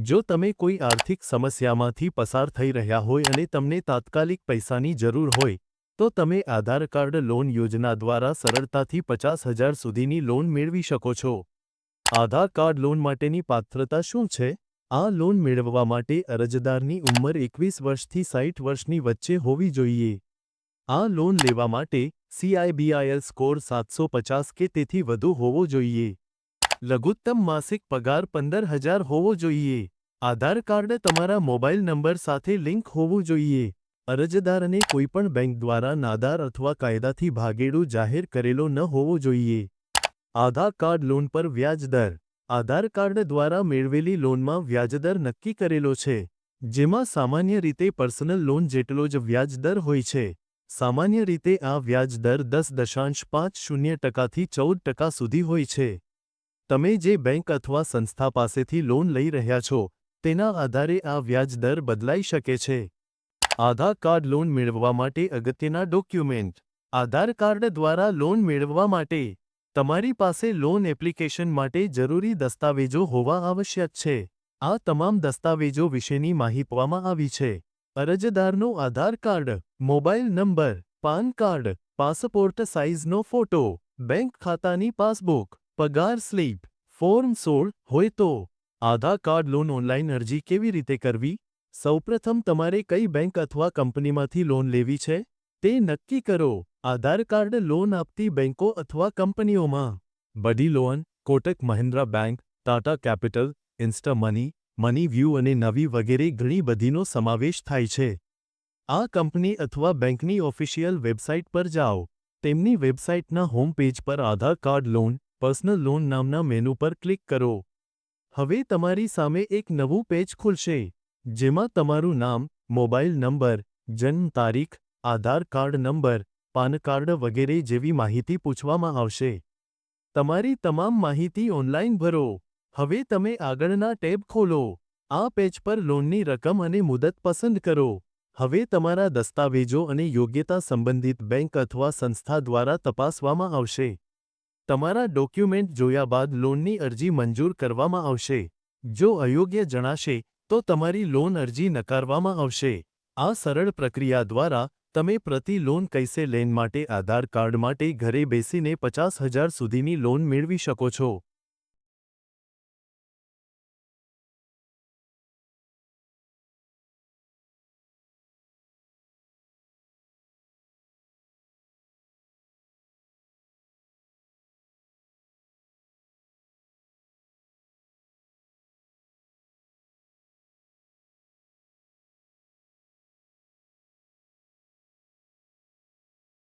જો તમે કોઈ આર્થિક સમસ્યામાંથી પસાર થઈ રહ્યા હોય અને તમને તાત્કાલિક પૈસાની જરૂર હોય, તો તમે આધાર કાર્ડ લોન યોજના દ્વારા સરળતાથી પચાસ હજાર સુધીની લોન મેળવી શકો છો. આધાર કાર્ડ લોન માટેની પાત્રતા શું છે? આ લોન મેળવવા માટે અરજદારની ઉંમર એકવીસ વર્ષથી સાઠ વર્ષની વચ્ચે હોવી જોઈએ. આ લોન લેવા માટે સીઆઈબીઆઈએલ સ્કોર સાતસો પચાસ કે તેથી વધુ હોવો જોઈએ. લઘુત્તમ માસિક પગાર પંદર હજાર હોવો જોઈએ. આધાર કાર્ડ તમારા મોબાઈલ નંબર સાથે લિંક હોવું જોઈએ. અરજદારને કોઈપણ બેંક દ્વારા નાદાર અથવા કાયદાથી ભાગેડું જાહેર કરેલો ન હોવો જોઈએ. આધાર કાર્ડ લોન પર વ્યાજદર આધાર કાર્ડ દ્વારા મેળવેલી લોનમાં વ્યાજદર નક્કી કરેલો છે. જેમાં સામાન્ય રીતે પર્સનલ લોન જેટલો જ વ્યાજદર હોય છે. સામાન્ય રીતે આ વ્યાજદર દસ દશાંશ પાંચ શૂન્ય ટકાથી ચૌદ ટકા સુધી હોય છે. તમે જે બેંક અથવા સંસ્થા પાસેથી લોન લઈ રહ્યા છો, તેના આધારે આ વ્યાજ દર બદલાઈ શકે છે. આધાર કાર્ડ લોન મેળવવા માટે અગત્યના ડોક્યુમેન્ટ. આધાર કાર્ડ દ્વારા લોન મેળવવા માટે તમારી પાસે લોન એપ્લિકેશન માટે જરૂરી દસ્તાવેજો હોવા આવશ્યક છે. આ તમામ દસ્તાવેજો વિશેની માહિતવામાં આવી છે. અરજદારનો Aadhaar card, mobile number, PAN card, passport સાઇઝનો photo, bank ખાતાની પાસબુક પગાર સ્લીપ ફોર્મ સોળ, હોય તો. આધાર કાર્ડ, લોન ઓનલાઈન અરજી કેવી રીતે કરવી? સૌપ્રથમ તમારે કઈ બેંક અથવા કંપનીમાંથી લોન લેવી છે? તે નક્કી કરો. આધાર કાર્ડ, લોન આપતી બેંકો અથવા કંપનીઓમાં. Buddy loan Kotak Mahindra bank, Tata capital insta money money view અને નવી વગેરે ઘણી બધીનો સમાવેશ થાય છે. આ કંપની અથવા બેંકની ઓફિશિયલ વેબસાઇટ પર જાઓ. તેમની વેબસાઇટના હોમ પેજ પર Aadhaar card, loan personal loan નામના મેનુ પર ક્લિક કરો. હવે તમારી સામે એક નવું પેજ ખુલશે, જેમાં તમારું નામ, મોબાઈલ નંબર, જન્મ તારીખ, Aadhaar card number, PAN card વગેરે જેવી માહિતી પૂછવામાં આવશે. તમારી તમામ માહિતી ઓનલાઈન ભરો. હવે તમે આગળના ટેબ ખોલો. આ પેજ પર લોનની રકમ અને મુદત પસંદ કરો. હવે તમારા દસ્તાવેજો અને યોગ્યતા સંબંધિત બેંક અથવા સંસ્થા દ્વારા તપાસવામાં આવશે. તમારા ડોક્યુમેન્ટ જોયા બાદ લોનની અરજી મંજૂર કરવામાં આવશે. જો અયોગ્ય જણાશે, તો તમારી લોન અરજી નકારવામાં આવશે. આ સરળ પ્રક્રિયા દ્વારા, તમે પ્રતિ લોન કૈસે લેન માટે આધાર કાર્ડ માટે ઘરે બેસીને પચાસ હજાર સુધીની લોન મેળવી શકો છો.